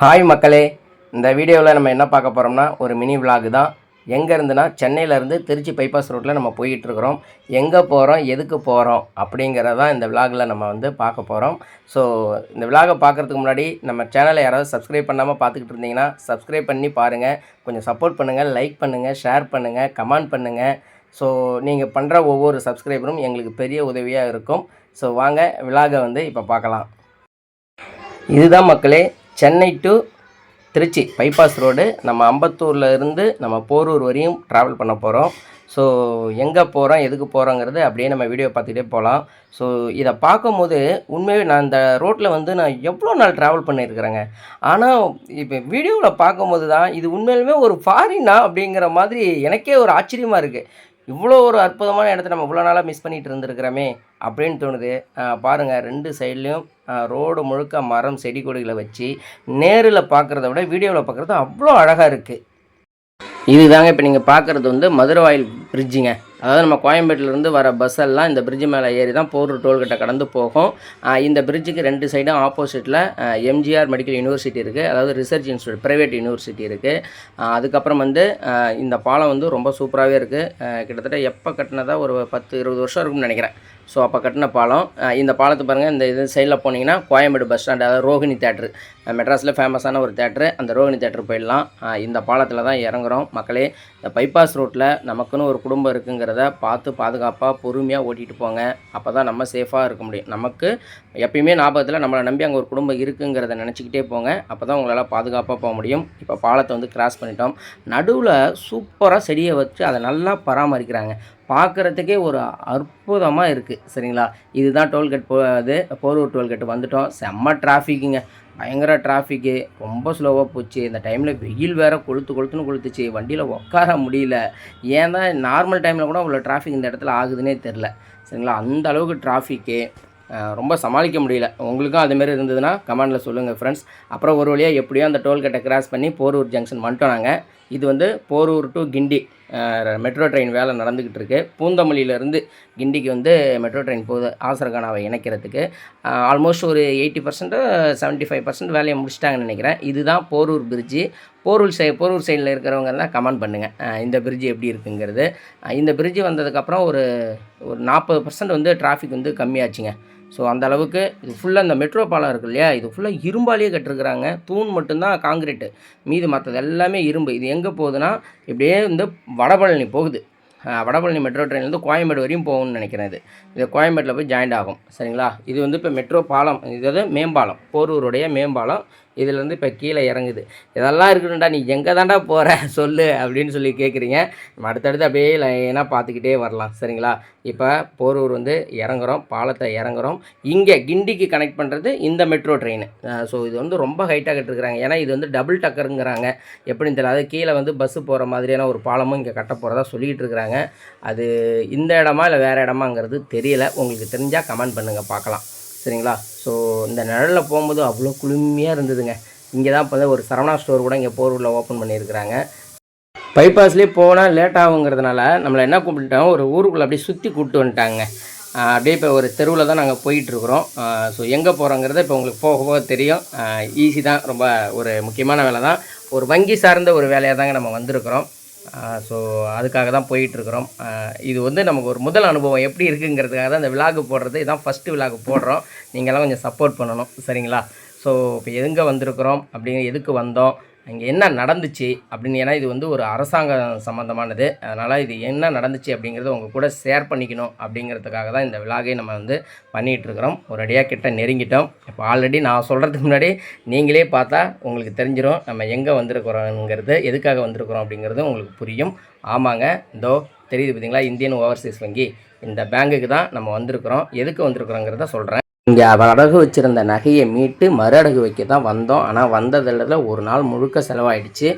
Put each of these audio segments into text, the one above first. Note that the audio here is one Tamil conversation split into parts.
ஹாய் மக்களே இந்த வீடியோவில் நம்ம என்ன பார்க்க போகிறோம்னா ஒரு மினி vlog தான். எங்கே இருந்துன்னா சென்னையிலேருந்து திருச்சி பைபாஸ் ரோட்டில் நம்ம போயிட்டுருக்குறோம் எங்கே போகிறோம் எதுக்கு போகிறோம் அப்படிங்கிறதான் இந்த விலாகில் நம்ம வந்து பார்க்க போகிறோம் ஸோ இந்த விலாகை பார்க்குறதுக்கு முன்னாடி நம்ம சேனலை யாராவது சப்ஸ்கிரைப் பண்ணாமல் பார்த்துக்கிட்டு இருந்தீங்கன்னா சப்ஸ்கிரைப் பண்ணி பாருங்கள் கொஞ்சம் சப்போர்ட் பண்ணுங்கள் லைக் பண்ணுங்கள் ஷேர் பண்ணுங்கள் கமெண்ட் பண்ணுங்கள் ஸோ நீங்கள் பண்ணுற ஒவ்வொரு சப்ஸ்கிரைபரும் எங்களுக்கு பெரிய உதவியாக இருக்கும். ஸோ வாங்க விலாகை வந்து இப்போ பார்க்கலாம். இதுதான் மக்களே Chennai to Trichy bypass road நம்ம அம்பத்தூரில் இருந்து நம்ம போரூர் வரையும் ட்ராவல் பண்ண போகிறோம் ஸோ எங்கே போகிறோம் எதுக்கு போகிறோங்கிறது அப்படியே நம்ம வீடியோ பார்த்துக்கிட்டே போகலாம் ஸோ இதை பார்க்கும்போது உண்மையாகவே நான் இந்த ரோட்டில் வந்து நான் எவ்வளோ நாள் ட்ராவல் பண்ணியிருக்கிறேங்க. ஆனால் இப்போ வீடியோவில் பார்க்கும்போது தான் இது உண்மையிலுமே ஒரு ஃபாரினா அப்படிங்கிற மாதிரி எனக்கே ஒரு ஆச்சரியமாக இருக்குது இவ்வளோ ஒரு அற்புதமான இடத்த நம்ம இவ்வளோ நாளாக மிஸ் பண்ணிட்டு இருந்திருக்கிறோமே அப்படின்னு தோணுது. பாருங்கள் ரெண்டு சைட்லேயும் ரோடு முழுக்க மரம் செடி கொடிகளை வச்சு நேரில் பார்க்குறத விட வீடியோவில் பார்க்குறது அவ்வளோ அழகாக இருக்குது இதுதாங்க இப்போ நீங்கள் பார்க்குறது வந்து மதுரவாயில் பிரிட்ஜுங்க அதாவது நம்ம கோயம்பேட்டிலேருந்து வர பஸ் எல்லாம் இந்த பிரிட்ஜு மேலே ஏறி தான் போரூர் டோல்கிட்ட கடந்து போகும். இந்த பிரிட்ஜுக்கு ரெண்டு சைடும் ஆப்போசிட்டில் எம்ஜிஆர் மெடிக்கல் யூனிவர்சிட்டி இருக்குது அதாவது ரிசர்ச் இன்ஸ்டியூட் ப்ரைவேட் யூனிவர்சிட்டி இருக்குது அதுக்கப்புறம் வந்து இந்த பாலம் வந்து ரொம்ப சூப்பராகவே இருக்குது கிட்டத்தட்ட எப்போ கட்டினதாக ஒரு பத்து இருபது வருஷம் இருக்கும்னு நினைக்கிறேன். ஸோ அப்போ கட்டின பாலம் இந்த பாலத்தை பாருங்கள் இந்த இது சைடில் போனீங்கன்னா கோயம்பேடு பஸ் ஸ்டாண்ட் அதாவது ரோஹிணி தேட்ரு மெட்ராஸில் ஃபேமஸான ஒரு தேட்ரு அந்த ரோஹிணி தேட்ரு போயிடலாம். இந்த பாலத்தில் தான் இறங்குறோம். மக்களே இந்த பைபாஸ் ரோட்டில் நமக்குன்னு ஒரு குடும்பம் இருக்குங்கிறத பார்த்து பாதுகாப்பாக பொறுமையாக ஓட்டிகிட்டு போங்க. அப்போ தான் நம்ம சேஃபாக இருக்க முடியும். நமக்கு எப்பயுமே ஞாபகத்தில் நம்மளை நம்பி அங்கே ஒரு குடும்பம் இருக்குங்கிறத நினச்சிக்கிட்டே போங்க. அப்போ தான் உங்களால் பாதுகாப்பாக போக முடியும். இப்போ பாலத்தை வந்து கிராஸ் பண்ணிட்டோம். நடுவில் சூப்பராக செடியை வச்சு அதை நல்லா பராமரிக்கிறாங்க. பார்க்குறதுக்கே ஒரு அற்புதமாக இருக்குது சரிங்களா? இதுதான் டோல்கேட் போ இது போரூர் டோல்கேட் வந்துட்டோம். செம்ம டிராஃபிக்குங்க பயங்கர டிராஃபிக்கு ரொம்ப ஸ்லோவாக போச்சு. இந்த டைமில் வெயில் வேறு கொளுத்து கொளுத்துன்னு கொளுத்துச்சு. வண்டியில் உட்கார முடியல. ஏன் தான் நார்மல் டைமில் கூட அவ்வளோ டிராஃபிக் இந்த இடத்துல ஆகுதுன்னே தெரில சரிங்களா? அந்த அளவுக்கு டிராஃபிக்கு ரொம்ப சமாளிக்க முடியல. உங்களுக்கும் அதுமாரி இருந்ததுன்னா கமெண்டில் சொல்லுங்கள் ஃப்ரெண்ட்ஸ் அப்புறம் ஒரு வழியாக எப்படியோ அந்த டோல்கேட்டை கிராஸ் பண்ணி போரூர் ஜங்ஷன் வந்துட்டோம் நாங்கள் இது வந்து Porur to Guindy. Metro train வேலை நடந்துக்கிட்டு இருக்கு பூந்தமல்லியிலேருந்து கிண்டிக்கு வந்து மெட்ரோ ட்ரெயின் போகுது ஆசரகானாவை இணைக்கிறதுக்கு. ஆல்மோஸ்ட் ஒரு eighty percent seventy five percent வேலையை முடிச்சிட்டாங்கன்னு நினைக்கிறேன். இதுதான் போரூர் பிரிட்ஜு போரூர் சை போரூர் சைடில் இருக்கிறவங்க தான் கமெண்ட் பண்ணுங்கள் இந்த பிரிட்ஜு எப்படி இருக்குங்கிறது. இந்த பிரிட்ஜு வந்ததுக்கப்புறம் ஒரு ஒரு நாற்பது பர்சன்ட் வந்து டிராஃபிக் வந்து கம்மியாச்சுங்க. ஸோ அந்த அளவுக்கு இது ஃபுல்லாக இந்த மெட்ரோ பாலம் இருக்கு இல்லையா? இது ஃபுல்லாக இரும்பாலேயே கட்டிருக்கிறாங்க. தூண் மட்டும்தான் காங்கிரீட்டு மீது மற்றது எல்லாமே இரும்பு. இது எங்கே போகுதுன்னா இப்படியே வந்து வடபழனி போகுது. வடபழனி மெட்ரோ ட்ரெயின்லேருந்து கோயம்பேடு வரையும் போகும்னு நினைக்கிறேன் இது. இது கோயம்பேட்டில் போய் ஜாயிண்ட் ஆகும். சரிங்களா? இது வந்து இப்போ மெட்ரோ பாலம். இது வந்து மேம்பாலம். போரூருடைய மேம்பாலம். இதுலேருந்து இப்போ கீழே இறங்குது. இதெல்லாம் இருக்கணும்டா நீ எங்கே தாண்டா போகிற சொல்லு அப்படின்னு சொல்லி கேட்குறீங்க நம்ம அடுத்தடுத்து அப்படியே லைனாக பார்த்துக்கிட்டே வரலாம். சரிங்களா? இப்போ போரூர் வந்து இறங்குறோம் பாலத்தை இறங்குறோம். இங்கே கிண்டிக்கு கனெக்ட் பண்ணுறது இந்த மெட்ரோ ட்ரெயின் ஸோ இது வந்து ரொம்ப ஹைட்டாக கட்டிருக்கிறாங்க. ஏன்னா இது வந்து டபுள் டக்கருங்கிறாங்க எப்படின்னு தெரியல. அது கீழே வந்து பஸ்ஸு போகிற மாதிரியான ஒரு பாலமும் இங்கே கட்ட போகிறதா சொல்லிகிட்டு இருக்கிறாங்க. அது இந்த இடமா இல்லை வேறு இடமாங்கிறது தெரியல. உங்களுக்கு தெரிஞ்சால் கமெண்ட் பண்ணுங்கள் பார்க்கலாம் சரிங்களா? ஸோ இந்த நிழலில் போகும்போது அவ்வளோ குளுமையாக இருந்ததுங்க. இங்கே தான் இப்போ ஒரு சரவணா ஸ்டோர் கூட இங்கே போரூரில் ஓப்பன் பண்ணியிருக்கிறாங்க. பைபாஸ்லேயே போனால் லேட் ஆகுங்கிறதுனால நம்மளை என்ன கூப்பிட்டுட்டோம் ஒரு ஊருக்குள்ளே அப்படியே சுற்றி கூப்பிட்டு வந்துட்டாங்க. அப்படியே இப்போ ஒரு தெருவில் தான் நாங்கள் போயிட்டுருக்குறோம் ஸோ எங்கே போகிறோங்கிறத இப்போ உங்களுக்கு போக போக தெரியும். ஈஸி தான். ரொம்ப ஒரு முக்கியமான வேலை தான் ஒரு வங்கி சார்ந்த ஒரு வேலையாக தாங்க நம்ம வந்திருக்கிறோம். ஸோ அதுக்காக தான் போயிட்டுருக்குறோம். இது வந்து நமக்கு ஒரு முதல் அனுபவம் எப்படி இருக்குங்கிறதுக்காக தான் இந்த விலாகு போடுறது. இதான் ஃபஸ்ட்டு விலாகு போடுறோம். நீங்கள்லாம் கொஞ்சம் சப்போர்ட் பண்ணணும். சரிங்களா? ஸோ இப்போ எங்கே வந்திருக்கிறோம்? அப்படிங்க எதுக்கு வந்தோம்? அங்கே என்ன நடந்துச்சு அப்படின்னு ஏன்னா இது வந்து ஒரு அரசாங்கம் சம்மந்தமானது அதனால் இது என்ன நடந்துச்சு அப்படிங்கிறத உங்கள் கூட ஷேர் பண்ணிக்கணும் அப்படிங்கிறதுக்காக தான் இந்த விழாகை நம்ம வந்து பண்ணிகிட்ருக்குறோம் ஒரு அடியாக கிட்ட நெருங்கிட்டோம். இப்போ ஆல்ரெடி நான் சொல்கிறதுக்கு முன்னாடி நீங்களே பார்த்தா உங்களுக்கு தெரிஞ்சிடும் நம்ம எங்கே வந்திருக்கிறோங்கிறது எதுக்காக வந்திருக்கிறோம் அப்படிங்கிறது உங்களுக்கு புரியும். ஆமாங்க இதோ தெரியுது பார்த்தீங்களா இந்தியன் ஓவர்சீஸ் வங்கி. இந்த பேங்குக்கு தான் நம்ம வந்திருக்கிறோம். எதுக்கு வந்திருக்கிறோங்கிறத சொல்கிறேன் இங்கே அடகு வச்சுருந்த நகையை மீட்டு மறு அடகு வைக்க தான் வந்தோம். ஆனால் வந்ததில் ஒரு நாள் முழுக்க செலவாயிடுச்சு.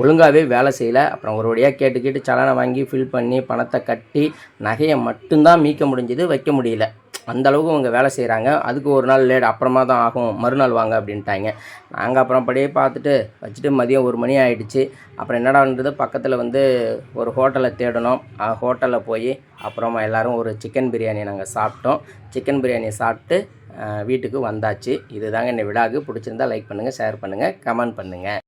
ஒழுங்காகவே வேலை செய்யலை. அப்புறம் ஒரு வழியாக கேட்டு கேட்டு சலனை வாங்கி ஃபில் பண்ணி பணத்தை கட்டி நகையை மட்டும்தான் மீட்க முடிஞ்சது வைக்க முடியல. அந்த அளவுக்கு அவங்க வேலை செய்கிறாங்க அதுக்கு ஒரு நாள் லேட் அப்புறமா தான் ஆகும். மறுநாள் வாங்க அப்படின்ட்டாங்க. நாங்கள் அப்புறம் அப்படியே பார்த்துட்டு வச்சுட்டு மதியம் ஒரு மணி ஆகிடுச்சு அப்புறம் என்னடான்றது பக்கத்தில் வந்து ஒரு ஹோட்டலை தேடினோம் ஹோட்டலில் போய் அப்புறமா எல்லாரும் ஒரு சிக்கன் பிரியாணி நாங்கள் சாப்பிட்டோம். சிக்கன் பிரியாணி சாப்பிட்டு வீட்டுக்கு வந்தாச்சு. இதுதாங்க என்னை விழாக்கு பிடிச்சிருந்தா லைக் பண்ணுங்கள் ஷேர் பண்ணுங்கள் கமெண்ட் பண்ணுங்கள்